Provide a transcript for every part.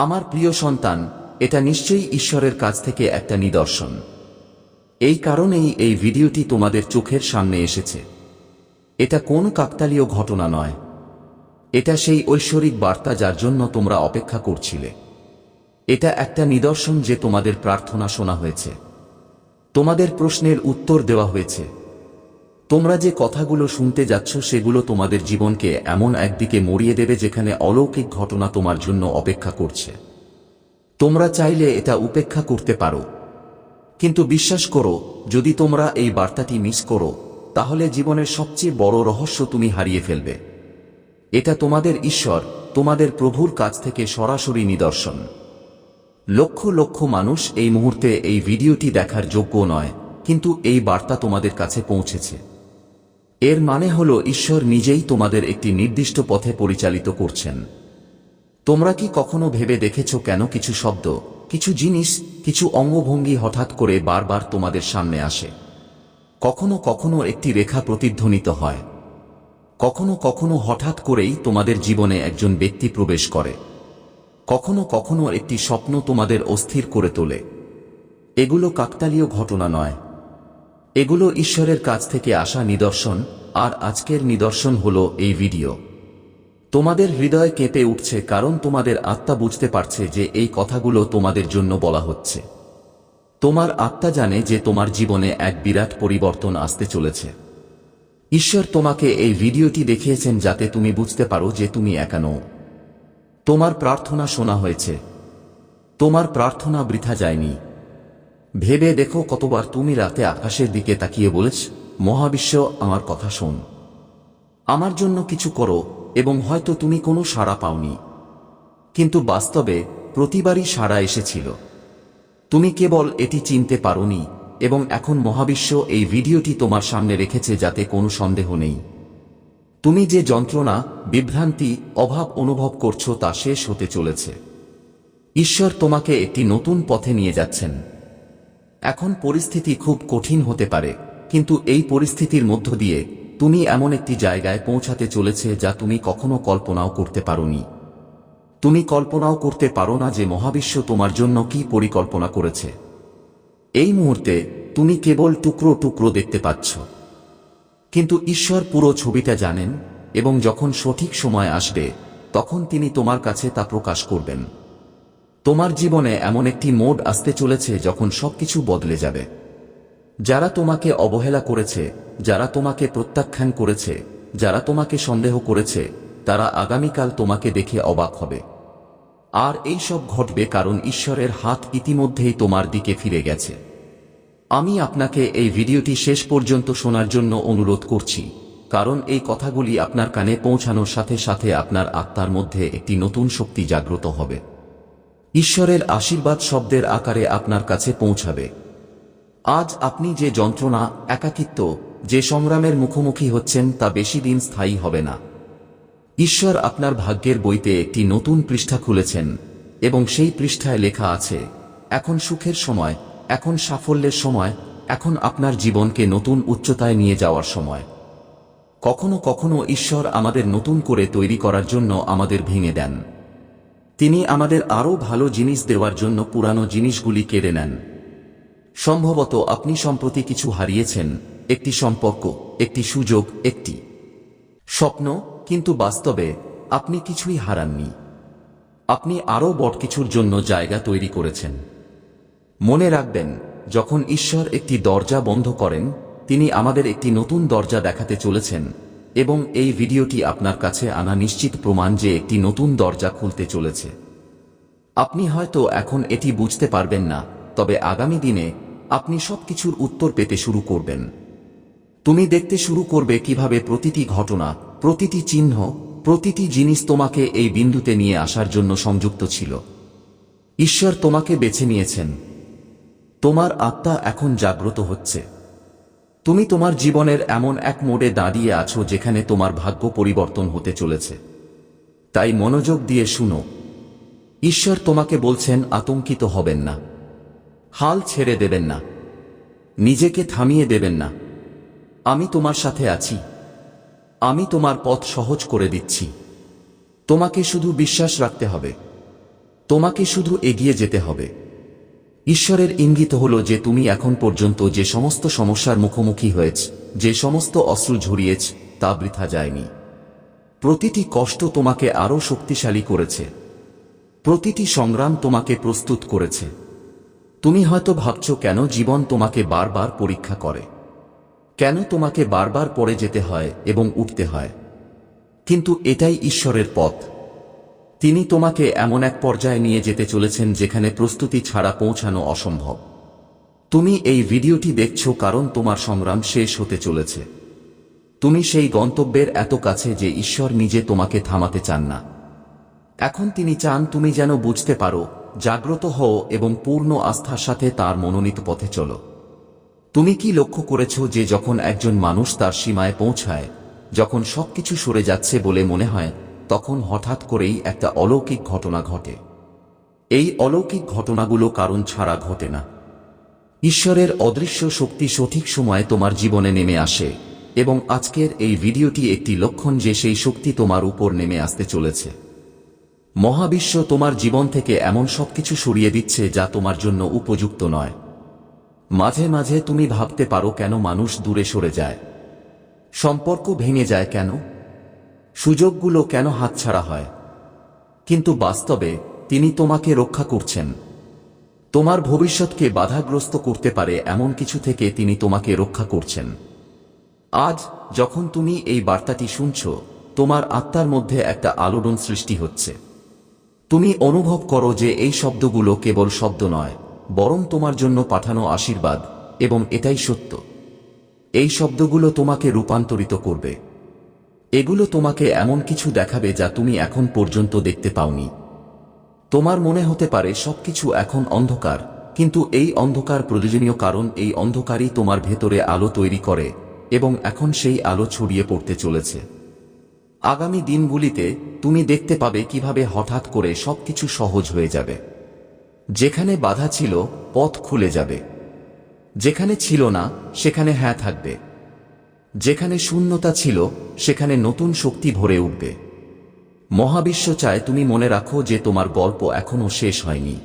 আমার প্রিয় সন্তান, এটা নিশ্চয়ই ঈশ্বরের কাছ থেকে একটা নিদর্শন। এই কারণেই এই ভিডিওটি তোমাদের চোখের সামনে এসেছে। এটা কোন কাকতালীয় ঘটনা নয়। এটা সেই ঐশ্বরিক বার্তা যার জন্য তোমরা অপেক্ষা করছিলে। এটা একটা নিদর্শন যে তোমাদের প্রার্থনা শোনা হয়েছে। তোমাদের প্রশ্নের উত্তর দেওয়া হয়েছে। তোমরা যে কথাগুলো শুনতে যাচ্ছ সেগুলো তোমাদের জীবনকে এমন একদিকে মরিয়ে দেবে যেখানে অলৌকিক ঘটনা তোমার জন্য অপেক্ষা করছে। তোমরা চাইলে এটা উপেক্ষা করতে পারো। কিন্তু বিশ্বাস করো, যদি তোমরা এই বার্তাটি মিস করো, তাহলে জীবনের সবচেয়ে বড় রহস্য তুমি হারিয়ে ফেলবে। এটা তোমাদের ঈশ্বর, তোমাদের প্রভুর কাছ থেকে সরাসরি নিদর্শন। লক্ষ লক্ষ মানুষ এই মুহূর্তে এই ভিডিওটি দেখার যোগ্য নয়, কিন্তু এই বার্তা তোমাদের কাছে পৌঁছেছে। এর মানে হল ঈশ্বর নিজেই তোমাদের একটি নির্দিষ্ট পথে পরিচালিত করছেন। তোমরা কি কখনো ভেবে দেখেছ কেন কিছু শব্দ, কিছু জিনিস, কিছু অঙ্গভঙ্গি হঠাৎ করে বারবার তোমাদের সামনে আসে? কখনো কখনো একটি রেখা প্রতিধ্বনিত হয়। কখনো কখনো হঠাৎ করেই তোমাদের জীবনে একজন ব্যক্তি প্রবেশ করে। কখনো কখনো একটি স্বপ্ন তোমাদের অস্থির করে তোলে। এগুলো কাকতালীয় ঘটনা নয়। এগুলো ঈশ্বরের কাছ থেকে আসা নিদর্শন, আর আজকের নিদর্শন হল এই ভিডিও। তোমাদের হৃদয় কেঁপে উঠছে কারণ তোমাদের আত্মা বুঝতে পারছে যে এই কথাগুলো তোমাদের জন্য বলা হচ্ছে। তোমার আত্মা জানে যে তোমার জীবনে এক বিরাট পরিবর্তন আসতে চলেছে। ঈশ্বর তোমাকে এই ভিডিওটি দেখিয়েছেন যাতে তুমি বুঝতে পারো যে তুমি একা নও। তোমার প্রার্থনা শোনা হয়েছে। তোমার প্রার্থনা বৃথা যায়নি। ভেবে দেখো কতবার তুমি রাতে আকাশের দিকে তাকিয়ে বলেছ, মহাবিশ্ব, আমার কথা শোন। আমার জন্য কিছু করো, এবং হয়তো তুমি কোনো সাড়া পাওনি। কিন্তু বাস্তবে প্রতিবারই সাড়া এসেছিল। তুমি কেবল এটি চিনতে পারোনি, এবং এখন মহাবিশ্ব এই ভিডিওটি তোমার সামনে রেখেছে যাতে কোনো সন্দেহ নেই। তুমি যে যন্ত্রণা, বিভ্রান্তি, অভাব অনুভব করছ তা শেষ হতে চলেছে। ঈশ্বর তোমাকে একটি নতুন পথে নিয়ে যাচ্ছেন। এখন পরিস্থিতি খুব কঠিন হতে পারে, কিন্তু এই পরিস্থিতির মধ্য দিয়ে তুমি এমন একটি জায়গায় পৌঁছাতে চলেছে যা তুমি কখনো কল্পনাও করতে পারোনি। তুমি কল্পনাও করতে পারো না যে মহাবিশ্ব তোমার জন্য কি পরিকল্পনা করেছে। এই মুহূর্তে তুমি কেবল টুকরো টুকরো দেখতে পাচ্ছ। কিন্তু ঈশ্বর পুরো ছবিটা জানেন এবং যখন সঠিক সময় আসবে, তখন তিনি তোমার কাছে তা প্রকাশ করবেন। তোমার জীবনে এমন একটি মোড আসতে চলেছে যখন সবকিছু বদলে যাবে। যারা তোমাকে অবহেলা করেছে, যারা তোমাকে প্রত্যাখ্যান করেছে, যারা তোমাকে সন্দেহ করেছে, তারা আগামীকাল তোমাকে দেখে অবাক হবে। আর এই সব ঘটবে কারণ ঈশ্বরের হাত ইতিমধ্যেই তোমার দিকে ফিরে গেছে। আমি আপনাকে এই ভিডিওটি শেষ পর্যন্ত শোনার জন্য অনুরোধ করছি, কারণ এই কথাগুলি আপনার কানে পৌঁছানোর সাথে সাথে আপনার আত্মার মধ্যে একটি নতুন শক্তি জাগ্রত হবে। ঈশ্বরের আশীর্বাদ শব্দের আকারে আপনার কাছে পৌঁছাবে। আজ আপনি যে যন্ত্রণা, একাকিত্ব, যে সংগ্রামের মুখোমুখি হচ্ছেন তা বেশি দিন স্থায়ী হবে না। ঈশ্বর আপনার ভাগ্যের বইতে একটি নতুন পৃষ্ঠা খুলেছেন এবং সেই পৃষ্ঠায় লেখা আছে, এখন সুখের সময়, এখন সাফল্যের সময়, এখন আপনার জীবনকে নতুন উচ্চতায় নিয়ে যাওয়ার সময়। কখনো কখনো ঈশ্বর আমাদের নতুন করে তৈরি করার জন্য আমাদের ভেঙে দেন। তিনি আমাদের আরও ভালো জিনিস দেওয়ার জন্য পুরানো জিনিসগুলি কেড়ে নেন। সম্ভবত আপনি সম্প্রতি কিছু হারিয়েছেন, একটি সম্পর্ক, একটি সুযোগ, একটি স্বপ্ন, কিন্তু বাস্তবে আপনি কিছুই হারাননি। আপনি আরও বড় কিছুর জন্য জায়গা তৈরি করেছেন। মনে রাখবেন, যখন ঈশ্বর একটি দরজা বন্ধ করেন, তিনি আমাদের একটি নতুন দরজা দেখাতে চলেছেন এবং এই ভিডিওটি আপনার কাছে আনা নিশ্চিত প্রমাণ যে একটি নতুন দরজা খুলতে চলেছে। আপনি হয়তো এখন এটি বুঝতে পারবেন না, তবে আগামী দিনে আপনি সব কিছুর উত্তর পেতে শুরু করবেন। তুমি দেখতে শুরু করবে কীভাবে প্রতিটি ঘটনা, প্রতিটি চিহ্ন, প্রতিটি জিনিস তোমাকে এই বিন্দুতে নিয়ে আসার জন্য সংযুক্ত ছিল। ঈশ্বর তোমাকে বেছে নিয়েছেন। তোমার আত্মা এখন জাগ্রত হচ্ছে। তুমি তোমার জীবনের এমন এক মোড়ে দাঁড়িয়ে আছো যেখানে তোমার ভাগ্য পরিবর্তন হতে চলেছে। তাই মনোযোগ দিয়ে শুনো। ঈশ্বর তোমাকে বলছেন, আতঙ্কিত হবেন না। হাল ছেড়ে দেবেন না। নিজেকে থামিয়ে দেবেন না। আমি তোমার সাথে আছি। আমি তোমার পথ সহজ করে দিচ্ছি। তোমাকে শুধু বিশ্বাস রাখতে হবে। তোমাকে শুধু এগিয়ে যেতে হবে। ঈশ্বরের ইঙ্গিত হল যে তুমি এখন পর্যন্ত যে সমস্ত সমস্যার মুখোমুখি হয়েছ, যে সমস্ত অশ্রু ঝরিয়েছ, তা বৃথা যায়নি। প্রতিটি কষ্ট তোমাকে আরও শক্তিশালী করেছে। প্রতিটি সংগ্রাম তোমাকে প্রস্তুত করেছে। তুমি হয়তো ভাবছ, কেন জীবন তোমাকে বারবার পরীক্ষা করে? কেন তোমাকে বারবার পড়ে যেতে হয় এবং উঠতে হয়? কিন্তু এটাই ঈশ্বরের পথ। তিনি তোমাকে এমন এক পর্যায়ে নিয়ে যেতে চলেছেন যেখানে প্রস্তুতি ছাড়া পৌঁছানো অসম্ভব। তুমি এই ভিডিওটি দেখছ কারণ তোমার সংগ্রাম শেষ হতে চলেছে। তুমি সেই গন্তব্যের এত কাছে যে ঈশ্বর নিজে তোমাকে থামাতে চান না। এখন তিনি চান তুমি যেন বুঝতে পারো, জাগ্রত হও এবং পূর্ণ আস্থার সাথে তার মনোনীত পথে চলো। তুমি কি লক্ষ্য করেছ যে যখন একজন মানুষ তার সীমায় পৌঁছায়, যখন সবকিছু সরে যাচ্ছে বলে মনে হয় তখন হঠাৎ করেই একটা অলৌকিক ঘটনা ঘটে। এই অলৌকিক ঘটনাগুলো কারণ ছাড়া ঘটে না। ঈশ্বরের অদৃশ্য শক্তি সঠিক সময়ে তোমার জীবনে নেমে আসে এবং আজকের এই ভিডিওটি একটি লক্ষণ যে সেই শক্তি তোমার উপর নেমে আসতে চলেছে। মহাবিশ্ব তোমার জীবন থেকে এমন সবকিছু সরিয়ে দিচ্ছে যা তোমার জন্য উপযুক্ত নয়। মাঝে মাঝে তুমি ভাবতে পারো কেন মানুষ দূরে সরে যায়। সম্পর্ক ভেঙে যায় কেন? সুযোগগুলো কেন হাতছাড়া হয়? কিন্তু বাস্তবে তিনি তোমাকে রক্ষা করছেন। তোমার ভবিষ্যৎকে বাধাগ্রস্ত করতে পারে এমন কিছু থেকে তিনি তোমাকে রক্ষা করছেন। আজ যখন তুমি এই বার্তাটি শুনছ, তোমার আত্মার মধ্যে একটা আলোড়ন সৃষ্টি হচ্ছে। তুমি অনুভব করো যে এই শব্দগুলো কেবল শব্দ নয়, বরং তোমার জন্য পাঠানো আশীর্বাদ, এবং এটাই সত্য। এই শব্দগুলো তোমাকে রূপান্তরিত করবে। এগুলো তোমাকে এমন কিছু দেখাবে যা তুমি এখন পর্যন্ত দেখতে পাওনি। তোমার মনে হতে পারে সবকিছু এখন অন্ধকার, কিন্তু এই অন্ধকার প্রয়োজনীয় কারণ এই অন্ধকারই তোমার ভেতরে আলো তৈরি করে এবং এখন সেই আলো ছড়িয়ে পড়তে চলেছে। আগামী দিনগুলিতে তুমি দেখতে পাবে কীভাবে হঠাৎ করে সবকিছু সহজ হয়ে যাবে। যেখানে বাধা ছিল, পথ খুলে যাবে। যেখানে ছিল না, সেখানে হ্যাঁ থাকবে। যেখানে শূন্যতা ছিল, সেখানে নতুন শক্তি ভরে উঠবে। মহাবিশ্ব চায় তুমি মনে রাখো যে তোমার গল্প এখনও শেষ হয়নি।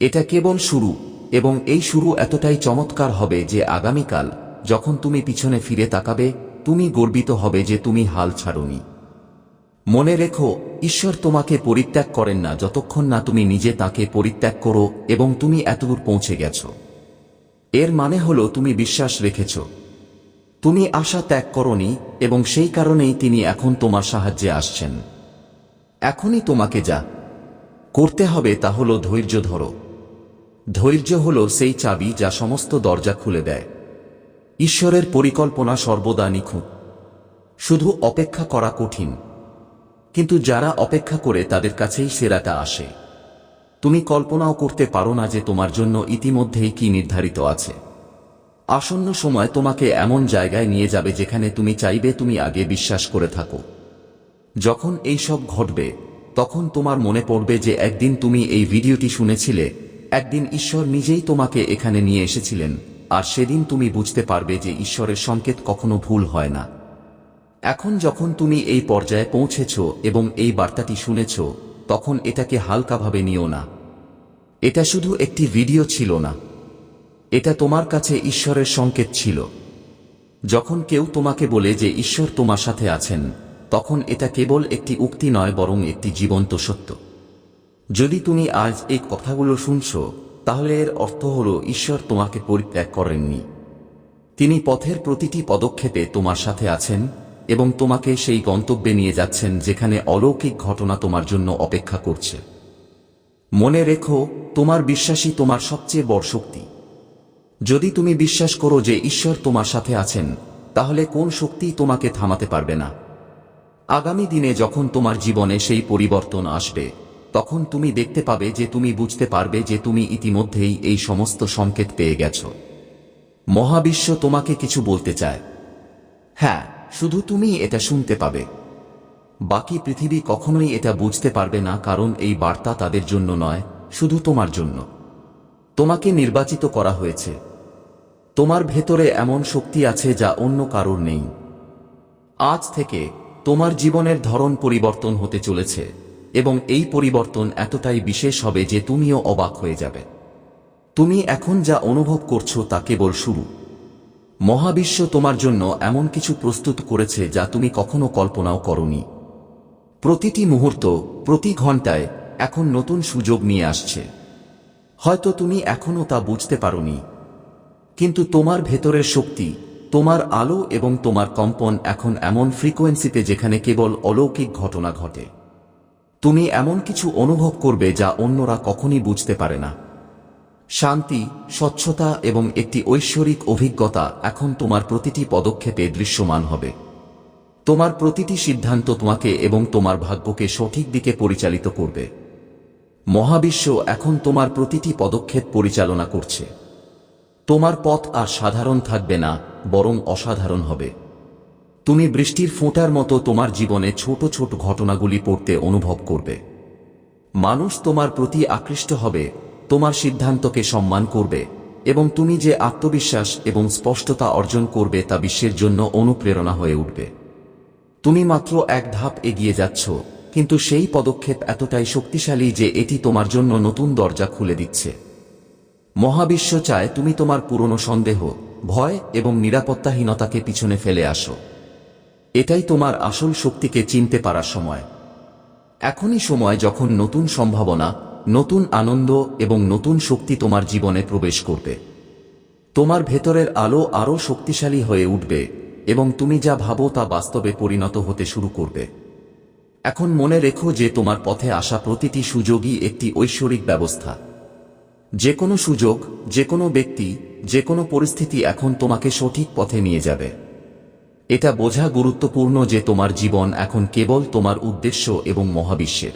এটা কেবল শুরু, এবং এই শুরু এতটাই চমৎকার হবে যে আগামীকাল, যখন তুমি পিছনে ফিরে তাকাবে, তুমি গর্বিত হবে যে তুমি হাল ছাড়নি। মনে রেখো, ঈশ্বর তোমাকে পরিত্যাগ করেন না যতক্ষণ না তুমি নিজে তাকে পরিত্যাগ করো এবং তুমি এতদূর পৌঁছে গেছ। এর মানে হলো তুমি বিশ্বাস রেখেছ। তুমি আশা ত্যাগ করনি এবং সেই কারণেই তিনি এখন তোমার সাহায্যে আসছেন। এখনই তোমাকে যা করতে হবে তা হল ধৈর্য ধরো। ধৈর্য হল সেই চাবি যা সমস্ত দরজা খুলে দেয়। ঈশ্বরের পরিকল্পনা সর্বদা নিখুঁত। শুধু অপেক্ষা করা কঠিন। কিন্তু যারা অপেক্ষা করে তাদের কাছেই সেরাটা আসে। তুমি কল্পনাও করতে পারো না যে তোমার জন্য ইতিমধ্যেই কি নির্ধারিত আছে। আসন্ন সময় তোমাকে এমন জায়গায় নিয়ে যাবে যেখানে তুমি চাইবে তুমি আগে বিশ্বাস করে থাকো। যখন এই সব ঘটবে, তখন তোমার মনে পড়বে যে একদিন তুমি এই ভিডিওটি শুনেছিলে, একদিন ঈশ্বর নিজেই তোমাকে এখানে নিয়ে এসেছিলেন, আর সেদিন তুমি বুঝতে পারবে যে ঈশ্বরের সংকেত কখনো ভুল হয় না। এখন যখন তুমি এই পর্যায়ে পৌঁছেছ এবং এই বার্তাটি শুনেছ, তখন এটাকে হালকাভাবে নিও না। এটা শুধু একটি ভিডিও ছিল না। এটা তোমার কাছে ঈশ্বরের সংকেত ছিল। যখন কেউ তোমাকে বলে যে ঈশ্বর তোমার সাথে আছেন, তখন এটা কেবল একটি উক্তি নয়, বরং একটি জীবন্ত সত্য। যদি তুমি আজ এই কথাগুলো শুনছ, তাহলে এর অর্থ হল ঈশ্বর তোমাকে পরিত্যাগ করেননি। তিনি পথের প্রতিটি পদক্ষেপে তোমার সাথে আছেন এবং তোমাকে সেই গন্তব্যে নিয়ে যাচ্ছেন যেখানে অলৌকিক ঘটনা তোমার জন্য অপেক্ষা করছে। মনে রেখো, তোমার বিশ্বাসই তোমার সবচেয়ে বড় শক্তি। যদি তুমি বিশ্বাস করো যে ঈশ্বর তোমার সাথে আছেন, তাহলে কোন শক্তি তোমাকে থামাতে পারবে না? আগামী দিনে যখন তোমার জীবনে সেই পরিবর্তন আসবে, তখন তুমি দেখতে পাবে যে তুমি বুঝতে পারবে যে তুমি ইতিমধ্যেই এই সমস্ত সংকেত পেয়ে গেছ। মহাবিশ্ব তোমাকে কিছু বলতে চায়। হ্যাঁ শুধু তুমি এটা শুনতে পাবে। বাকি পৃথিবী কখনোই এটা বুঝতে পারবে না কারণ এই বার্তা তাদের জন্য নয়, শুধু তোমার জন্য। তোমাকে নির্বাচিত করা হয়েছে। তোমার ভেতরে এমন শক্তি আছে যা অন্য কারোর নেই। আজ থেকে তোমার জীবনের ধরন পরিবর্তন হতে চলেছে, এবং এই পরিবর্তন এতটাই বিশেষ হবে যে তুমিও অবাক হয়ে যাবে। তুমি এখন যা অনুভব করছ তা কেবল শুরু। মহাবিশ্ব তোমার জন্য এমন কিছু প্রস্তুত করেছে যা তুমি কখনো কল্পনাও করনি। প্রতিটি মুহূর্ত, প্রতি ঘন্টায় এখন নতুন সুযোগ নিয়ে আসছে। হয়তো তুমি এখনও তা বুঝতে পারোনি কিন্তু তোমার ভেতরের শক্তি, তোমার আলো এবং তোমার কম্পন এখন এমন ফ্রিকোয়েন্সিতে যেখানে কেবল অলৌকিক ঘটনা ঘটে। তুমি এমন কিছু অনুভব করবে যা অন্যরা কখনই বুঝতে পারে না। শান্তি, স্বচ্ছতা এবং একটি ঐশ্বরিক অভিজ্ঞতা এখন তোমার প্রতিটি পদক্ষেপে দৃশ্যমান হবে। তোমার প্রতিটি সিদ্ধান্ত তোমাকে এবং তোমার ভাগ্যকে সঠিক দিকে পরিচালিত করবে। মহাবিশ্ব এখন তোমার প্রতিটি পদক্ষেপ পরিচালনা করছে। তোমার পথ আর সাধারণ থাকবে না, বরং অসাধারণ হবে। তুমি বৃষ্টির ফোঁটার মতো তোমার জীবনে ছোট ছোট ঘটনাগুলি পড়তে অনুভব করবে। মানুষ তোমার প্রতি আকৃষ্ট হবে, তোমার সিদ্ধান্তকে সম্মান করবে, এবং তুমি যে আত্মবিশ্বাস এবং স্পষ্টতা অর্জন করবে তা বিশ্বের জন্য অনুপ্রেরণা হয়ে উঠবে। তুমি মাত্র এক ধাপ এগিয়ে যাচ্ছ, কিন্তু সেই পদক্ষেপ এতটাই শক্তিশালী যে এটি তোমার জন্য নতুন দরজা খুলে দিচ্ছে। মহাবিশ্ব চায় তুমি তোমার পুরনো সন্দেহ, ভয় এবং নিরাপত্তাহীনতাকে পিছনে ফেলে আসো। এটাই তোমার আসল শক্তিকে চিনতে পারার সময়। এখনই সময় যখন নতুন সম্ভাবনা, নতুন আনন্দ এবং নতুন শক্তি তোমার জীবনে প্রবেশ করবে। তোমার ভেতরের আলো আরও শক্তিশালী হয়ে উঠবে এবং তুমি যা ভাবো তা বাস্তবে পরিণত হতে শুরু করবে। এখন মনে রেখো যে তোমার পথে আসা প্রতিটি সুযোগই একটি ঐশ্বরিক ব্যবস্থা। যে কোনো সুযোগ, যে কোনো ব্যক্তি, যে কোনো পরিস্থিতি এখন তোমাকে সঠিক পথে নিয়ে যাবে। এটা বোঝা গুরুত্বপূর্ণ যে তোমার জীবন এখন কেবল তোমার উদ্দেশ্য এবং মহাবিশ্বের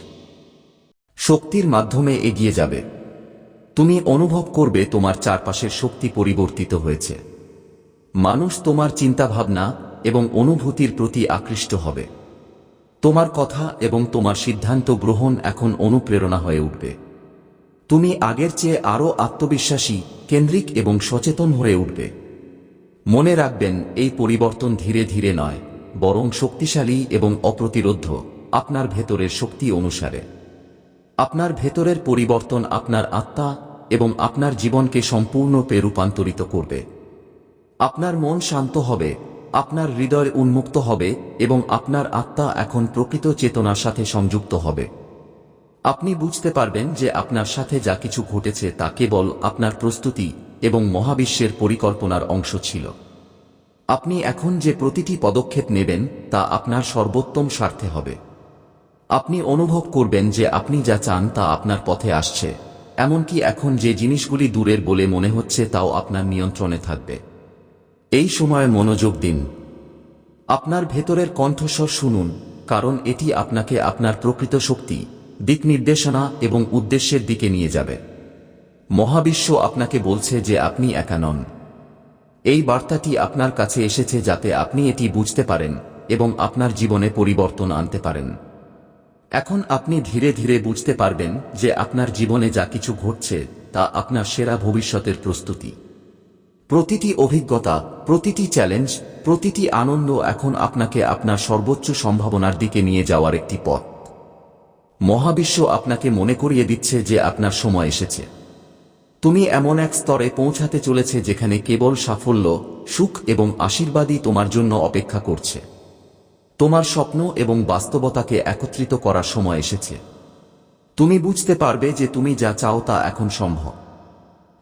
শক্তির মাধ্যমে এগিয়ে যাবে। তুমি অনুভব করবে তোমার চারপাশের শক্তি পরিবর্তিত হয়েছে। মানুষ তোমার চিন্তাভাবনা এবং অনুভূতির প্রতি আকৃষ্ট হবে। তোমার কথা এবং তোমার সিদ্ধান্ত গ্রহণ এখন অনুপ্রেরণা হয়ে উঠবে। তুমি আগের চেয়ে আরও আত্মবিশ্বাসী, কেন্দ্রিক এবং সচেতন হয়ে উঠবে। মনে রাখবেন, এই পরিবর্তন ধীরে ধীরে নয়, বরং শক্তিশালী এবং অপ্রতিরোধ্য আপনার ভেতরের শক্তি অনুসারে। আপনার ভেতরের পরিবর্তন আপনার আত্মা এবং আপনার জীবনকে সম্পূর্ণরূপে রূপান্তরিত করবে। আপনার মন শান্ত হবে, আপনার হৃদয় উন্মুক্ত হবে এবং আপনার আত্মা এখন প্রকৃত চেতনার সাথে সংযুক্ত হবে। আপনি বুঝতে পারবেন যে আপনার সাথে যা কিছু ঘটেছে তা কেবল আপনার প্রস্তুতি এবং মহাবিশ্বের পরিকল্পনার অংশ ছিল। আপনি এখন যে প্রতিটি পদক্ষেপ নেবেন, তা আপনার সর্বোত্তম স্বার্থে হবে। আপনি অনুভব করবেন যে আপনি যা চান, তা আপনার পথে আসছে। এমনকি এখন যে জিনিসগুলি দূরের বলে মনে হচ্ছে, তাও আপনার নিয়ন্ত্রণে থাকবে। এই সময় মনোযোগ দিন। আপনার ভেতরের কণ্ঠস্বর শুনুন, কারণ এটি আপনাকে আপনার প্রকৃত শক্তি দিক নির্দেশনা এবং উদ্দেশ্যের দিকে নিয়ে যাবে। মহাবিশ্ব আপনাকে বলছে যে আপনি একা নন। এই বার্তাটি আপনার কাছে এসেছে যাতে আপনি এটি বুঝতে পারেন এবং আপনার জীবনে পরিবর্তন আনতে পারেন। এখন আপনি ধীরে ধীরে বুঝতে পারবেন যে আপনার জীবনে যা কিছু ঘটছে তা আপনার সেরা ভবিষ্যতের প্রস্তুতি। প্রতিটি অভিজ্ঞতা, প্রতিটি চ্যালেঞ্জ, প্রতিটি আনন্দ এখন আপনাকে আপনার সর্বোচ্চ সম্ভাবনার দিকে নিয়ে যাওয়ার একটি পথ। মহাবিশ্ব আপনাকে মনে করিয়ে দিচ্ছে যে আপনার সময় এসেছে। তুমি এমন এক স্তরে পৌঁছাতে চলেছে যেখানে কেবল সাফল্য, সুখ এবং আশীর্বাদই তোমার জন্য অপেক্ষা করছে। তোমার স্বপ্ন এবং বাস্তবতাকে একত্রিত করার সময় এসেছে। তুমি বুঝতে পারবে যে তুমি যা চাও তা এখন সম্ভব।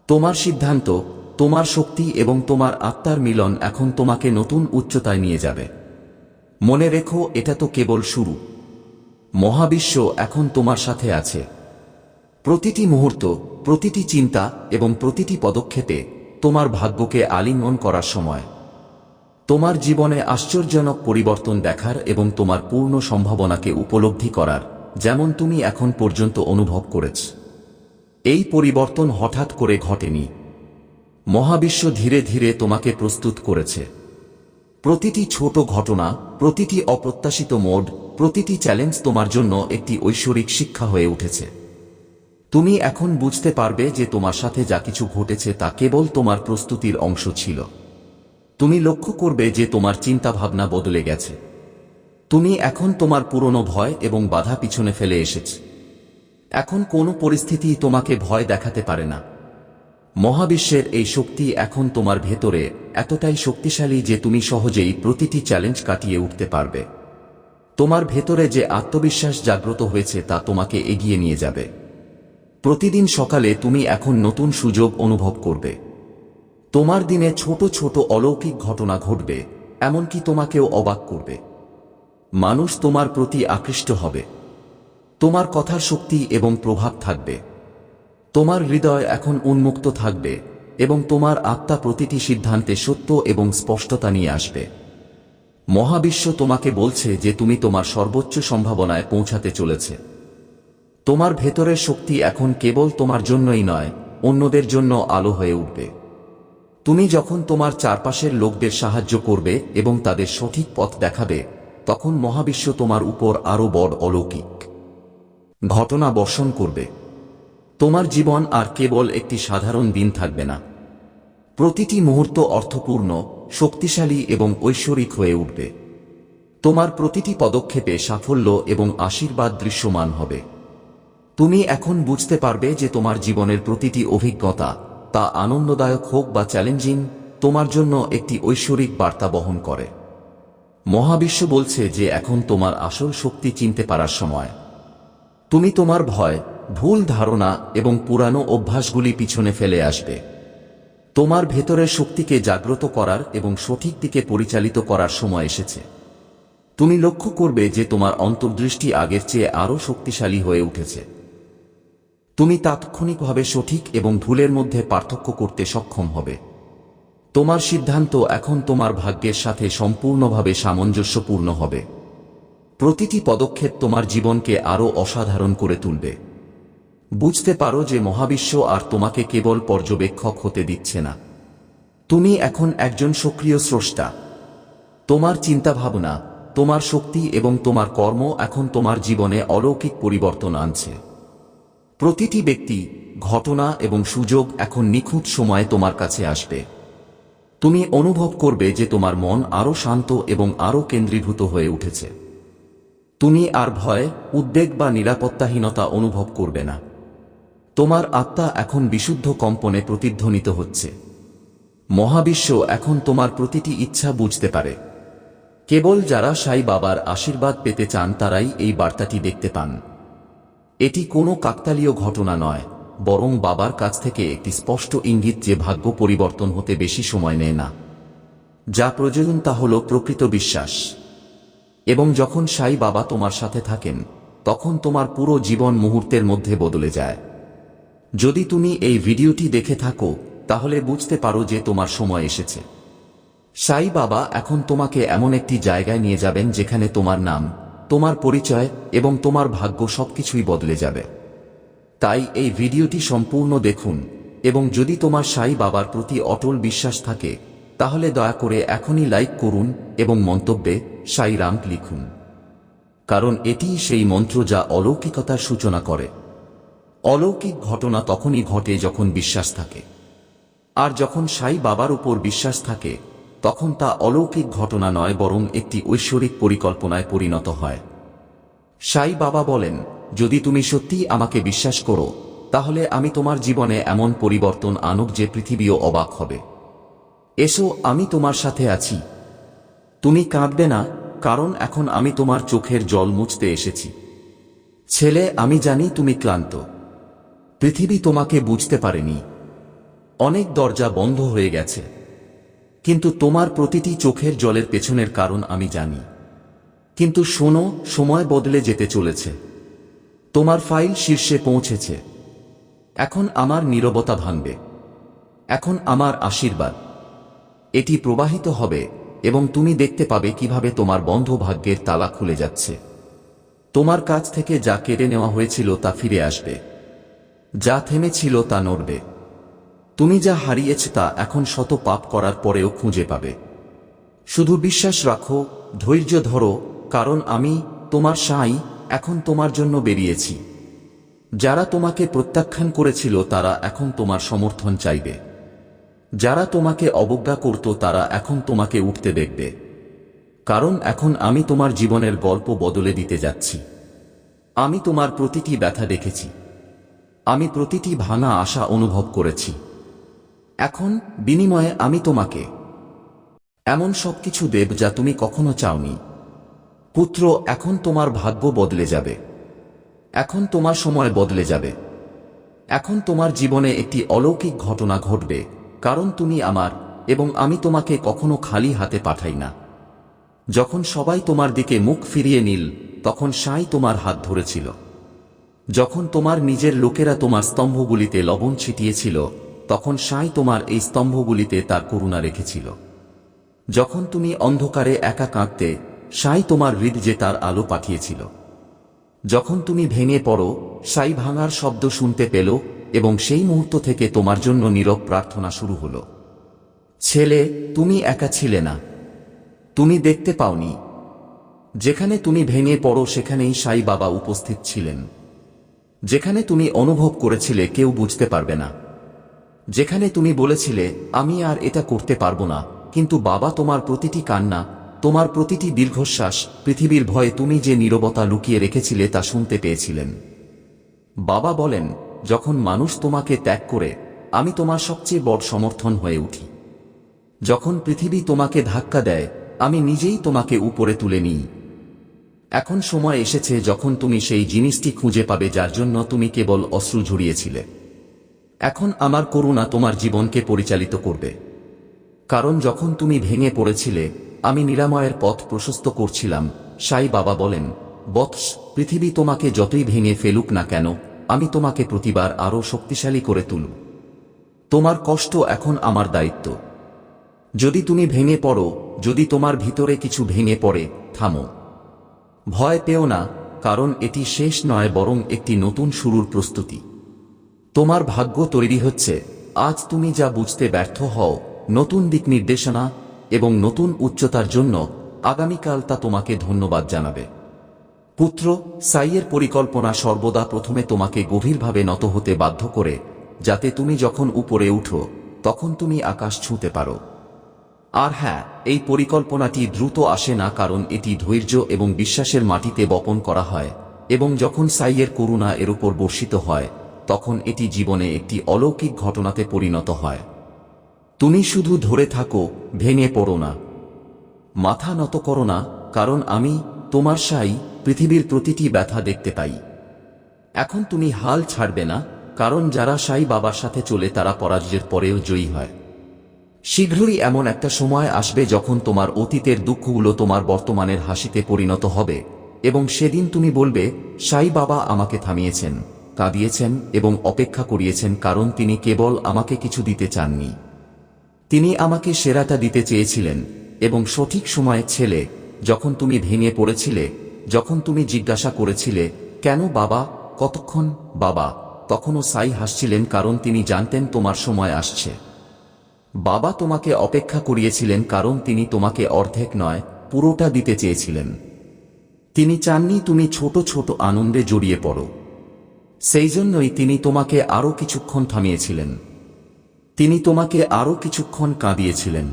তোমার সিদ্ধান্ত, তোমার শক্তি এবং তোমার আত্মার মিলন এখন তোমাকে নতুন উচ্চতায় নিয়ে যাবে। মনে রেখো, এটা তো কেবল শুরু। মহাবিশ্ব এখন তোমার সাথে আছে। প্রতিটি মুহূর্ত, প্রতিটি চিন্তা এবং প্রতিটি পদক্ষেপে তোমার ভাগ্যকে আলিঙ্গন করার সময়। তোমার জীবনে আশ্চর্যজনক পরিবর্তন দেখার এবং তোমার পূর্ণ সম্ভাবনাকে উপলব্ধি করার, যেমন তুমি এখন পর্যন্ত অনুভব করেছ। এই পরিবর্তন হঠাৎ করে ঘটেনি। মহাবিশ্ব ধীরে ধীরে তোমাকে প্রস্তুত করেছে। প্রতিটি ছোট ঘটনা, প্রতিটি অপ্রত্যাশিত মোড প্রতিটি চ্যালেঞ্জ তোমার জন্য একটি ঐশ্বরিক শিক্ষা হয়ে উঠেছে। তুমি এখন বুঝতে পারবে যে তোমার সাথে যা কিছু ঘটেছে তা কেবল তোমার প্রস্তুতির অংশ ছিল। তুমি লক্ষ্য করবে যে তোমার চিন্তাভাবনা বদলে গেছে। তুমি এখন তোমার পুরনো ভয় এবং বাধা পিছনে ফেলে এসেছ। এখন কোনো পরিস্থিতি তোমাকে ভয় দেখাতে পারে না। মহাবিশ্বের এই শক্তি এখন তোমার ভেতরে এতটাই শক্তিশালী যে তুমি সহজেই প্রতিটি চ্যালেঞ্জ কাটিয়ে উঠতে পারবে। তোমার ভেতরে যে আত্মবিশ্বাস জাগ্রত হয়েছে তা তোমাকে এগিয়ে নিয়ে যাবে। প্রতিদিন সকালে তুমি এখন নতুন সুযোগ অনুভব করবে। তোমার দিনে ছোট ছোট অলৌকিক ঘটনা ঘটবে, এমনকি তোমাকেও অবাক করবে। মানুষ তোমার প্রতি আকৃষ্ট হবে। তোমার কথার শক্তি এবং প্রভাব থাকবে। তোমার হৃদয় এখন উন্মুক্ত থাকবে এবং তোমার আত্মা প্রতিটি সিদ্ধান্তে সত্য এবং স্পষ্টতা নিয়ে আসবে। মহাবিশ্ব তোমাকে বলছে যে তুমি তোমার সর্বোচ্চ সম্ভাবনায় পৌঁছাতে চলেছে। তোমার ভেতরের শক্তি এখন কেবল তোমার জন্যই নয়, অন্যদের জন্য আলো হয়ে উঠবে। তুমি যখন তোমার চারপাশের লোকদের সাহায্য করবে এবং তাদের সঠিক পথ দেখাবে, তখন মহাবিশ্ব তোমার উপর আরও বড় অলৌকিক ঘটনা বর্ষণ করবে। তোমার জীবন আর কেবল একটি সাধারণ দিন থাকবে না। প্রতিটি মুহূর্ত অর্থপূর্ণ শক্তিশালী এবং ঐশ্বরিক হয়ে উঠবে। তোমার প্রতিটি পদক্ষেপে সাফল্য এবং আশীর্বাদ দৃশ্যমান হবে। তুমি এখন বুঝতে পারবে যে তোমার জীবনের প্রতিটি অভিজ্ঞতা, তা আনন্দদায়ক হোক বা চ্যালেঞ্জিং, তোমার জন্য একটি ঐশ্বরিক বার্তা বহন করে। মহাবিশ্ব বলছে যে এখন তোমার আসল শক্তি চিনতে পারার সময়। তুমি তোমার ভয়, ভুল ধারণা এবং পুরানো অভ্যাসগুলি পিছনে ফেলে আসবে। তোমার ভেতরের শক্তিকে জাগ্রত করার এবং সঠিক দিকে পরিচালিত করার সময় এসেছে। তুমি লক্ষ্য করবে যে তোমার অন্তর্দৃষ্টি আগের চেয়ে আরও শক্তিশালী হয়ে উঠেছে। তুমি তাৎক্ষণিকভাবে সঠিক এবং ভুলের মধ্যে পার্থক্য করতে সক্ষম হবে। তোমার সিদ্ধান্ত এখন তোমার ভাগ্যের সাথে সম্পূর্ণভাবে সামঞ্জস্যপূর্ণ হবে। প্রতিটি পদক্ষেপ তোমার জীবনকে আরও অসাধারণ করে তুলবে। বুঝতে পারো যে মহাবিশ্ব আর তোমাকে কেবল পর্যবেক্ষক হতে দিচ্ছে না। তুমি এখন একজন সক্রিয় স্রষ্টা। তোমার চিন্তাভাবনা, তোমার শক্তি এবং তোমার কর্ম এখন তোমার জীবনে অলৌকিক পরিবর্তন আনছে। প্রতিটি ব্যক্তি, ঘটনা এবং সুযোগ এখন নিখুঁত সময়ে তোমার কাছে আসবে। তুমি অনুভব করবে যে তোমার মন আরও শান্ত এবং আরও কেন্দ্রীভূত হয়ে উঠেছে। তুমি আর ভয়, উদ্বেগ বা নিরাপত্তাহীনতা অনুভব করবে না। তোমার আত্মা এখন বিশুদ্ধ কম্পনে প্রতিধ্বনিত হচ্ছে। মহাবিশ্ব এখন তোমার প্রতিটি ইচ্ছা বুঝতে পারে। কেবল যারা সাই বাবার আশীর্বাদ পেতে চান তারাই এই বার্তাটি দেখতে পান। এটি কোনো কাকতালীয় ঘটনা নয়, বরং বাবার কাছ থেকে একটি স্পষ্ট ইঙ্গিত যে ভাগ্য পরিবর্তন হতে বেশি সময় নেয় না। যা প্রয়োজন তা হল প্রকৃত বিশ্বাস। এবং যখন সাই বাবা তোমার সাথে থাকেন, তখন তোমার পুরো জীবন মুহূর্তের মধ্যে বদলে যায়। যদি তুমি এই ভিডিওটি দেখে থাকো, তাহলে বুঝতে পারো যে তোমার সময় এসেছে। সাই বাবা এখন তোমাকে এমন একটি জায়গায় নিয়ে যাবেন যেখানে তোমার নাম, তোমার পরিচয় এবং তোমার ভাগ্য সবকিছুই বদলে যাবে। তাই এই ভিডিওটি সম্পূর্ণ দেখুন এবং যদি তোমার সাই বাবার প্রতি অটল বিশ্বাস থাকে, তাহলে দয়া করে এখনই লাইক করুন এবং মন্তব্যে সাই রাম লিখুন। কারণ এটিই সেই মন্ত্র যা অলৌকিকতার সূচনা করে। অলৌকিক ঘটনা তখনই ঘটে যখন বিশ্বাস থাকে। আর যখন সাই বাবার উপর বিশ্বাস থাকে, তখন তা অলৌকিক ঘটনা নয়, বরং একটি ঐশ্বরিক পরিকল্পনায় পরিণত হয়। সাই বাবা বলেন, যদি তুমি সত্যিই আমাকে বিশ্বাস করো, তাহলে আমি তোমার জীবনে এমন পরিবর্তন আনুক যে পৃথিবীও অবাক হবে। এসো, আমি তোমার সাথে আছি। তুমি কাঁদবে না, কারণ এখন আমি তোমার চোখের জল মুছতে এসেছি। ছেলে, আমি জানি তুমি ক্লান্ত। পৃথিবী তোমাকে বুঝতে পারেনি। অনেক দরজা বন্ধ হয়ে গেছে। কিন্তু তোমার প্রতিটি চোখের জলের পেছনের কারণ আমি জানি। কিন্তু শোনো, সময় বদলে যেতে চলেছে। তোমার ফাইল শীর্ষে পৌঁছেছে। এখন আমার নীরবতা ভাঙবে। এখন আমার আশীর্বাদ। এটি প্রবাহিত হবে এবং তুমি দেখতে পাবে কীভাবে তোমার বন্ধ ভাগ্যের তালা খুলে যাচ্ছে। তোমার কাছ থেকে যা কেড়ে নেওয়া হয়েছিল তা ফিরে আসবে। যা থেমেছিল তা নড়বে। তুমি যা হারিয়েছ তা এখন শত পাপ করার পরেও খুঁজে পাবে। শুধু বিশ্বাস রাখো, ধৈর্য ধরো, কারণ আমি, তোমার সাই, এখন তোমার জন্য বেরিয়েছি। যারা তোমাকে প্রত্যাখ্যান করেছিল তারা এখন তোমার সমর্থন চাইবে। যারা তোমাকে অবজ্ঞা করত তারা এখন তোমাকে উঠতে দেখবে। কারণ এখন আমি তোমার জীবনের গল্প বদলে দিতে যাচ্ছি। আমি তোমার প্রতিটি ব্যথা দেখেছি। আমি প্রতিটি ভাঙা আশা অনুভব করেছি। এখন, বিনিময়ে আমি তোমাকে। এমন সবকিছু দেব যা তুমি কখনো চাওনি। পুত্র, এখন তোমার ভাগ্য বদলে যাবে। এখন তোমার সময় বদলে যাবে। এখন তোমার জীবনে একটি অলৌকিক ঘটনা ঘটবে, কারণ তুমি আমার এবং আমি তোমাকে কখনো খালি হাতে পাঠাই না। যখন সবাই তোমার দিকে মুখ ফিরিয়ে নিল, তখন সাই তোমার হাত ধরেছিল। যখন তোমার নিজের লোকেরা তোমার স্তম্ভগুলিতে লবণ ছিটিয়েছিল, তখন সাই তোমার এই স্তম্ভগুলিতে তার করুণা রেখেছিল। যখন তুমি অন্ধকারে একা কাঁদতে, সাই তোমার হৃদয়ে তার আলো পাঠিয়েছিল। যখন তুমি ভেঙে পড়ো, সাই ভাঙার শব্দ শুনতে পেল এবং সেই মুহূর্ত থেকে তোমার জন্য নীরব প্রার্থনা শুরু হলো। ছেলে, তুমি একা ছিলে না। তুমি দেখতে পাওনি। যেখানে তুমি ভেঙে পড়ো, সেখানেই সাই বাবা উপস্থিত ছিলেন। যেখানে তুমি অনুভব করেছিলে কেউ বুঝতে পারবে না। যেখানে তুমি বলেছিলে, আমি আর এটা করতে পারব না। কিন্তু বাবা তোমার প্রতিটি কান্না, তোমার প্রতিটি দীর্ঘশ্বাস, পৃথিবীর ভয়ে তুমি যে নীরবতা লুকিয়ে রেখেছিলে তা শুনতে পেয়েছিলেন। বাবা বলেন, যখন মানুষ তোমাকে ত্যাগ করে, আমি তোমার সবচেয়ে বড় সমর্থন হয়ে উঠি। যখন পৃথিবী তোমাকে ধাক্কা দেয়, আমি নিজেই তোমাকে উপরে তুলে নিই। এখন সময় এসেছে যখন তুমি সেই জিনিসটি খুঁজে পাবে যার জন্য তুমি কেবল অশ্রু ঝরিয়েছিলে। এখন আমার করুণা তোমার জীবনকে পরিচালিত করবে। কারণ যখন তুমি ভেঙে পড়েছিলে, আমি নিরাময়ের পথ প্রশস্ত করছিলাম। সাই বাবা বলেন, বৎস, পৃথিবী তোমাকে যতই ভেঙে ফেলুক না কেন, আমি তোমাকে প্রতিবার আরও শক্তিশালী করে তুলব। তোমার কষ্ট এখন আমার দায়িত্ব। যদি তুমি ভেঙে পড়ো, যদি তোমার ভিতরে কিছু ভেঙে পড়ে, থামো। ভয় পেও না, কারণ এটি শেষ নয়, বরং একটি নতুন শুরুর প্রস্তুতি। তোমার ভাগ্য তৈরি হচ্ছে। আজ তুমি যা বুঝতে ব্যর্থ হও, নতুন দিক নির্দেশনা এবং নতুন উচ্চতার জন্য আগামীকাল তা তোমাকে ধন্যবাদ জানাবে। পুত্র, সাইয়ের পরিকল্পনা সর্বদা প্রথমে তোমাকে গভীরভাবে নত হতে বাধ্য করে, যাতে তুমি যখন উপরে উঠো, তখন তুমি আকাশ ছুঁতে পারো। আর হ্যাঁ এই পরিকল্পনাটি দ্রুত আসে না কারণ এটি ধৈর্য এবং বিশ্বাসের মাটিতে বপন করা হয়, এবং যখন সাইয়ের করুণা এর উপর বর্ষিত হয়, তখন এটি জীবনে একটি অলৌকিক ঘটনাতে পরিণত হয়। তুমি শুধু ধরে থাকো, ভেঙে পড়ো না। মাথা নত করো না, কারণ আমি, তোমার সাই, পৃথিবীর প্রতিটি ব্যথা দেখতে পাই। এখন তুমি হাল ছাড়বে না, কারণ যারা সাই বাবার সাথে চলে তারা পরাজয়ের পরেও জয়ী হয়। শীঘ্রই এমন একটা সময় আসবে যখন তোমার অতীতের দুঃখগুলো তোমার বর্তমানের হাসিতে পরিণত হবে, এবং সেদিন তুমি বলবে, সাই বাবা আমাকে থামিয়েছেন, কাঁদিয়েছেন এবং অপেক্ষা করিয়েছেন কারণ তিনি কেবল আমাকে কিছু দিতে চাননি। তিনি আমাকে সেরাটা দিতে চেয়েছিলেন, এবং সঠিক সময়ে ছেলে, যখন তুমি ভেঙে পড়েছিলে, যখন তুমি জিজ্ঞাসা করেছিলে, কেন বাবা, কতক্ষণ বাবা? তখনও সাই হাসছিলেন কারণ তিনি জানতেন তোমার সময় আসছে। বাবা তোমাকে অপেক্ষা করিয়েছিলেন কারণ তিনি তোমাকে অর্ধেক নয়, পুরোটা দিতে চেয়েছিলেন। তিনি চাননি তুমি ছোট ছোট আনন্দে জড়িয়ে পড়ো। সেই জন্যই তিনি তোমাকে আরও কিছুক্ষণ থামিয়েছিলেন। তিনি তোমাকে আরও কিছুক্ষণ কাঁদিয়েছিলেন।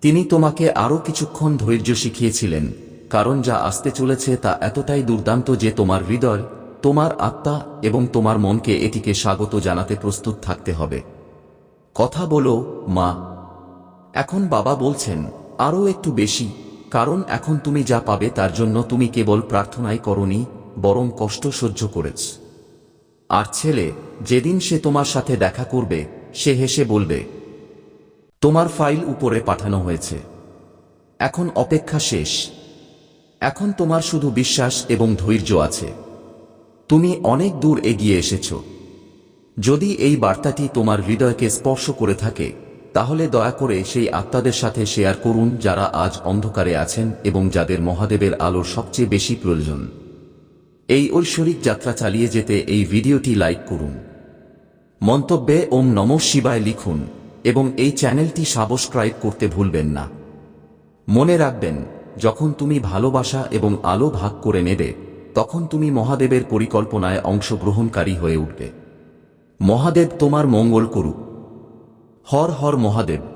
তিনি তোমাকে আরও কিছুক্ষণ ধৈর্য শিখিয়েছিলেন, কারণ যা আসতে চলেছে তা এতটাই দুর্দান্ত যে তোমার হৃদয়, তোমার আত্মা এবং তোমার মনকে এটিকে স্বাগত জানাতে প্রস্তুত থাকতে হবে। কথা বলো, মা। এখন বাবা বলছেন আরও একটু বেশি, কারণ এখন তুমি যা পাবে তার জন্য তুমি কেবল প্রার্থনাই করনি, বরং কষ্ট সহ্য করেছ। আর ছেলে, যেদিন সে তোমার সাথে দেখা করবে, সে হেসে বলবে, তোমার ফাইল উপরে পাঠানো হয়েছে। এখন অপেক্ষা শেষ। এখন তোমার শুধু বিশ্বাস এবং ধৈর্য আছে। তুমি অনেক দূর এগিয়ে এসেছ। যদি এই বার্তাটি তোমার হৃদয়কে স্পর্শ করে থাকে, তাহলে দয়া করে সেই আত্মাদের সাথে শেয়ার করুন যারা আজ অন্ধকারে আছেন এবং যাদের মহাদেবের আলোর সবচেয়ে বেশি প্রয়োজন। এই ঐশ্বরিক যাত্রা চালিয়ে যেতে এই ভিডিওটি লাইক করুন। মন্তব্যে ওম নম শিবায় লিখুন এবং এই চ্যানেলটি সাবস্ক্রাইব করতে ভুলবেন না। মনে রাখবেন, যখন তুমি ভালোবাসা এবং আলো ভাগ করে নেবে, তখন তুমি মহাদেবের পরিকল্পনায় অংশগ্রহণকারী হয়ে উঠবে। মহাদেব তোমার মঙ্গল করুক। হর হর মহাদেব।